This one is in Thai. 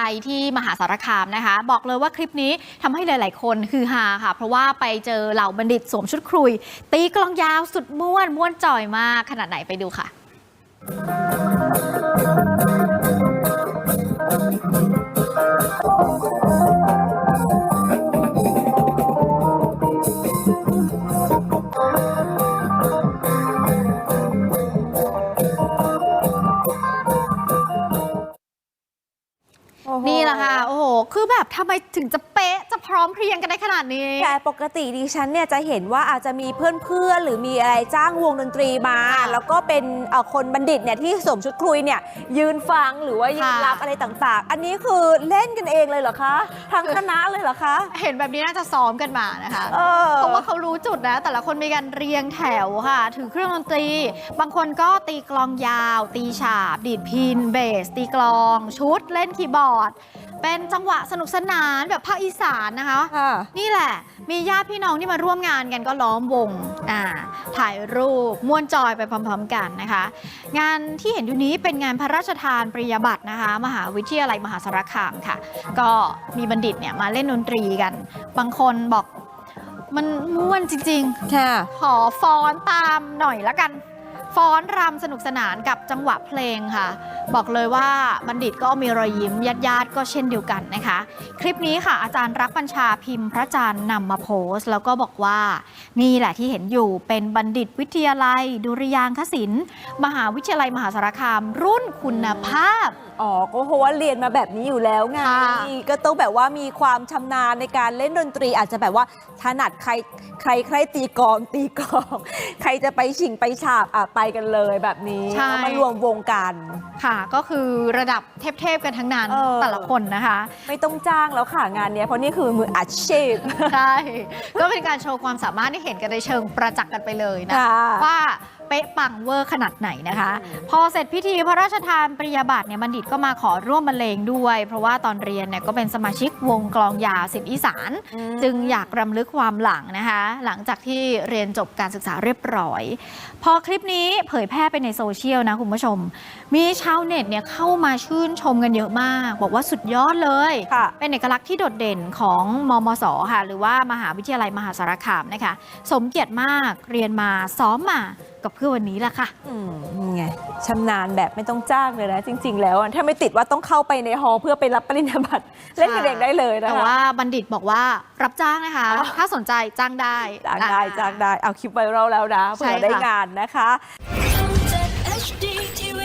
ไปที่มหาสารคามนะคะ บอกเลยว่าคลิปนี้ทำให้หลาย ๆ คนฮือฮาค่ะ เพราะว่าไปเจอเหล่าบัณฑิตสวมชุดครุย ตีกลองยาวสุดม้วนม้วนจ่อยมากขนาดไหนไปดูค่ะ นี่แหละค่ะ โอ้โห คือแบบทำไมถึงจะเป๊ะ จะพร้อมเพรียงกันได้ขนาดนี้ แต่ปกติดิฉันเนี่ยจะเห็นว่าอาจจะมีเพื่อนๆ หรือมีอะไรจ้างวงดนตรีมาค่ะแล้วก็เป็นเอ่อคนบัณฑิตเนี่ยที่สวมชุดครุยเนี่ยยืนฟังหรือว่ายืนค่ะรับอะไรต่างๆ อันนี้คือเล่นกันเองเลยเหรอคะทั้งคณะเลยเหรอคะ เห็นแบบนี้น่าจะซ้อมกันมานะคะเออเพราะว่าเขารู้จุดนะ แต่ละคนมีการเรียงแถวค่ะ ถือเครื่องดนตรี บางคนก็ตีกลองยาว ตีฉาบ ดีดพิน เบส ตีกลอง ชุด เล่นคีย์บอร์ด เป็นจังหวะสนุกสนานแบบภาคอีสานนะคะ ค่ะ นี่แหละ มีญาติพี่น้องที่มาร่วมงานกันก็ล้อมวงอ่าถ่ายรูปม่วนจอยไปพร้อม ๆ กันนะคะ งานที่เห็นอยู่นี้เป็นงานพระราชทานปริญญาบัตรนะคะ มหาวิทยาลัยมหาสารคามค่ะ ก็มีบัณฑิตเนี่ยมาเล่นดนตรีกัน บางคนบอกมันม่วนจริง ค่ะ ๆ ขอฟ้อนตามหน่อยละกัน ฟ้อนรำสนุกสนานกับจังหวะเพลงค่ะ บอกเลยว่าบัณฑิตก็มีรอยยิ้มญาติญาติๆก็เช่นเดียวกันนะคะ คลิปนี้ค่ะ อาจารย์รักบัญชาพิมพ์พระจันทร์นำมาโพสต์ แล้วก็บอกว่านี่แหละที่เห็นอยู่เป็นบัณฑิตวิทยาลัย ดุริยางคศิลป์มหาวิทยาลัยมหาสารคาม รุ่นคุณภาพอ๋อก็เพราะว่าเรียนมาแบบนี้อยู่แล้วไงค่ะก็ต้องแบบว่ามีความชำนาญในการเล่นดนตรี อาจจะแบบว่าถนัดใครใครใครตีกลองตีกลอง ใครจะไปฉิงไปฉาบอะไปกันเลยแบบนี้ใช่แล้วมารวมวงกัน ค่ะ ก็คือระดับเทพๆกันทั้งนั้นเออ แต่ละคนนะคะ ไม่ต้องจ้างแล้วค่ะงานเนี้ยเพราะนี่คือมืออาชีพ ใช่ ก็เป็นการโชว์ความสามารถที่เห็นกันในเชิงประจักษ์กันไปเลยนะ ค่ะว่า เป๊ะปังเวอร์ขนาดไหนนะคะ พอเสร็จพิธีพระราชทานปริญญาบัตรเนี่ยบัณฑิตก็มาขอร่วมบรรเลงด้วย เพราะว่าตอนเรียนเนี่ยก็เป็นสมาชิกวงกลองยาวสิบอีสานอืมจึงอยากรำลึกความหลังนะคะ หลังจากที่เรียนจบการศึกษาเรียบร้อย พอคลิปนี้เผยแพร่ไปในโซเชียลนะคุณผู้ชม มีชาวเน็ตเนี่ยเข้ามาชื่นชมกันเยอะมาก บอกว่าสุดยอดเลยค่ะเป็นเอกลักษณ์ที่โดดเด่นของมมสค่ะ หรือว่ามหาวิทยาลัยมหาสารคามนะคะ สมเกียรติมากเรียนมาซ้อมมา กับเพื่อวันนี้แหละค่ะ อืมนี่ไงชำนาญแบบไม่ต้องจ้างเลยนะจริง ๆ แล้วอะถ้าไม่ติดว่าต้องเข้าไปในฮอลล์เพื่อไปรับปริญญาบัตรเล่นกันเองได้เลยนะแต่คะว่าบัณฑิตบอกว่ารับจ้างนะคะ อ๋อ ถ้าสนใจจ้างได้จ้างได้อ่ จ้างได้เอาคลิปไวรัลแล้วนะใช่เผื่อได้ค่ะ งานนะคะทำจาก HD TV